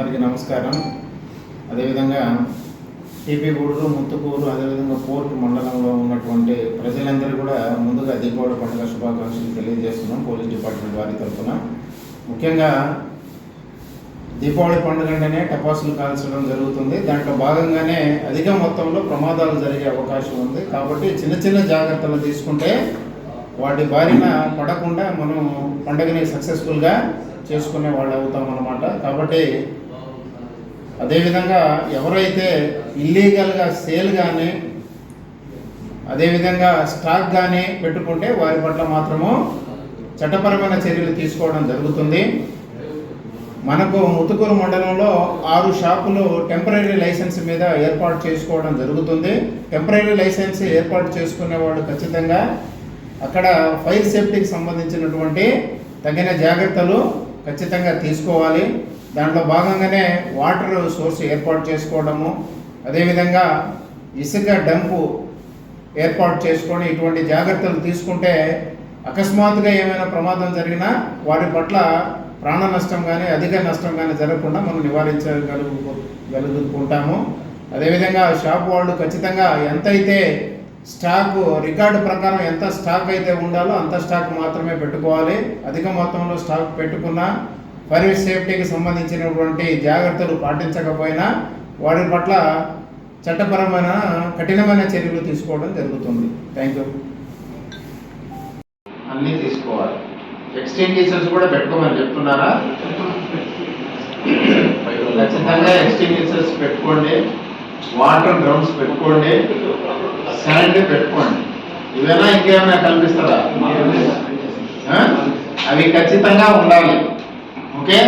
అందరికీ నమస్కారం. అదేవిధంగా టీపీగూడూరు ముత్తుకూరు అదేవిధంగా పోర్టు మండలంలో ఉన్నటువంటి ప్రజలందరూ కూడా ముందుగా దీపావళి పండుగ శుభాకాంక్షలు తెలియజేస్తున్నాం పోలీస్ డిపార్ట్మెంట్ వారి తరఫున. ముఖ్యంగా దీపావళి పండుగ అంటేనే టపాసులు కాల్చడం జరుగుతుంది. దాంట్లో భాగంగానే అధిక మొత్తంలో ప్రమాదాలు జరిగే అవకాశం ఉంది. కాబట్టి చిన్న చిన్న జాగ్రత్తలు తీసుకుంటే వాటి బారిన పడకుండా మనం పండుగని సక్సెస్ఫుల్గా చేసుకునే వాళ్ళు అవుతాం అన్నమాట కాబట్టి అదేవిధంగా ఎవరైతే ఇల్లీగల్గా సేల్ కానీ అదేవిధంగా స్టాక్ కానీ పెట్టుకుంటే వారి పట్ల మాత్రము చట్టపరమైన చర్యలు తీసుకోవడం జరుగుతుంది. మనకు ముతుకూరు మండలంలో ఆరు షాపులు టెంపరీ లైసెన్స్ మీద ఏర్పాటు చేసుకోవడం జరుగుతుంది. టెంపరీ లైసెన్స్ ఏర్పాటు చేసుకునేవాడు ఖచ్చితంగా అక్కడ ఫైర్ సేఫ్టీకి సంబంధించినటువంటి తగిన జాగ్రత్తలు ఖచ్చితంగా తీసుకోవాలి. దాంట్లో భాగంగానే వాటర్ సోర్స్ ఏర్పాటు చేసుకోవడము అదేవిధంగా ఇసుక డంపు ఏర్పాటు చేసుకొని ఇటువంటి జాగ్రత్తలు తీసుకుంటే అకస్మాత్తుగా ఏమైనా ప్రమాదం జరిగినా వారి పట్ల ప్రాణ నష్టం కానీ అధిక నష్టం కానీ జరగకుండా మనం నివారించగలుగు అదేవిధంగా షాప్ వాళ్ళు ఖచ్చితంగా ఎంతైతే స్టాక్ రికార్డు ప్రకారం ఎంత స్టాక్ అయితే ఉండాలో అంత స్టాక్ మాత్రమే పెట్టుకోవాలి. అధిక మొత్తంలో స్టాక్ పెట్టుకున్నా ఫైర్ సేఫ్టీకి సంబంధించినటువంటి జాగ్రత్తలు పాటించకపోయినా వారి పట్ల చట్టపరమైన కఠినమైన చర్యలు తీసుకోవడం జరుగుతుంది. థ్యాంక్ యూ అన్నీ తీసుకోవాలి. ఎక్స్టెంగిషన్స్ కూడా పెట్టుకోమని చెప్తున్నారా? ఖచ్చితంగా ఎక్స్టెంగిషన్స్ పెట్టుకోండి. వాటర్ డ్రమ్స్ పెట్టుకోండి. శాండ్ పెట్టుకోండి. ఇవేనా ఇంకేమైనా కల్పిస్తారా? అవి ఖచ్చితంగా ఉండాలి. ఓకే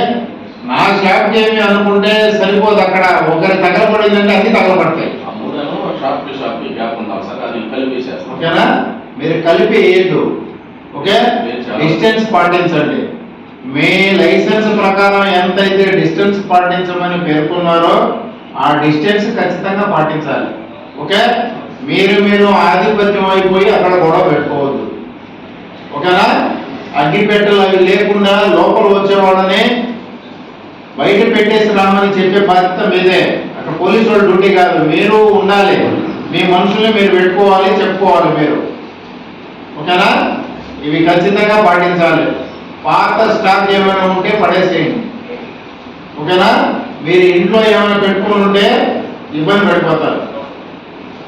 నా షాప్కి ఏమి అనుకుంటే సరిపోదు. అక్కడ ఒకరి తగలబడిందంటే అన్ని తగలబడతాయి షాప్ టు షాప్ గ్యాప్ ఉండాలి సార్. అది కలిపేసేస్తాం ఓకేనా? మీరు కలిపి వేయద్దు. ఓకే? డిస్టెన్స్ పాటించండి. మీ లైసెన్స్ ప్రకారం ఎంతైతే డిస్టెన్స్ పాటించమని పేర్కొన్నారో ఆ డిస్టెన్స్ ఖచ్చితంగా పాటించాలి. ఓకే? మీరు మీరు ఆధిపత్యం అయిపోయి అక్కడ గొడవ పెట్టుకోవద్దు. ఓకేనా? అగ్గిపెట్టెలు అవి లేకుండా లోపల వచ్చే బయట పెట్టేసి రామని చెప్పే బాధ్యత మీదే. అక్కడ పోలీసు వాళ్ళు డ్యూటీ కాదు. మీరు ఉండాలి. మీ మనుషుల్ని మీరు పెట్టుకోవాలి చెప్పుకోవాలి మీరు. ఓకేనా? ఇవి ఖచ్చితంగా పాటించాలి. పాత స్టాక్ ఏమైనా ఉంటే పడేసేయండి. ఓకేనా? మీరు ఇంట్లో ఏమైనా పెట్టుకుని ఉంటే ఇబ్బంది పడిపోతారు.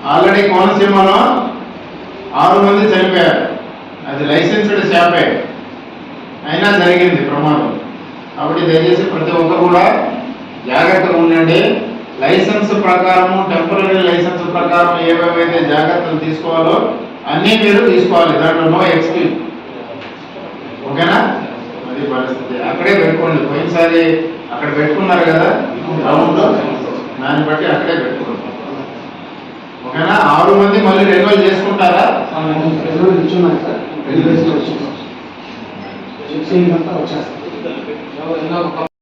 ఆల్రెడీ కోనసీమలో ఆరు మంది చనిపోయారు. అది లైసెన్స్డ్ షాపే. అయినా జరిగింది ప్రమాదం కాబట్టి దయచేసి ప్రతి ఒక్కరు కూడా జాగ్రత్తగా ఉండండి లైసెన్స్ ప్రకారము టెంపరీ లైసెన్స్ ప్రకారం ఏమేమైతే జాగ్రత్తలు తీసుకోవాలో అన్నీ మీరు తీసుకోవాలి దాంట్లో నో ఎక్స్క్యూజ్ ఓకేనా అది పరిస్థితి అక్కడే పెట్టుకోండి పోయినసారి అక్కడ పెట్టుకున్నారు కదా గ్రౌండ్ దాన్ని బట్టి అక్కడే పెట్టుకోండి ఓకేనా ఆరు మంది మళ్ళీ రెన్యువల్ చేసుకుంటారా ఎదురు ఇచ్చున్నాయి సార్ రైల్వేస్లో వచ్చింది సిక్స్టీన్ అంతా వచ్చేస్తాం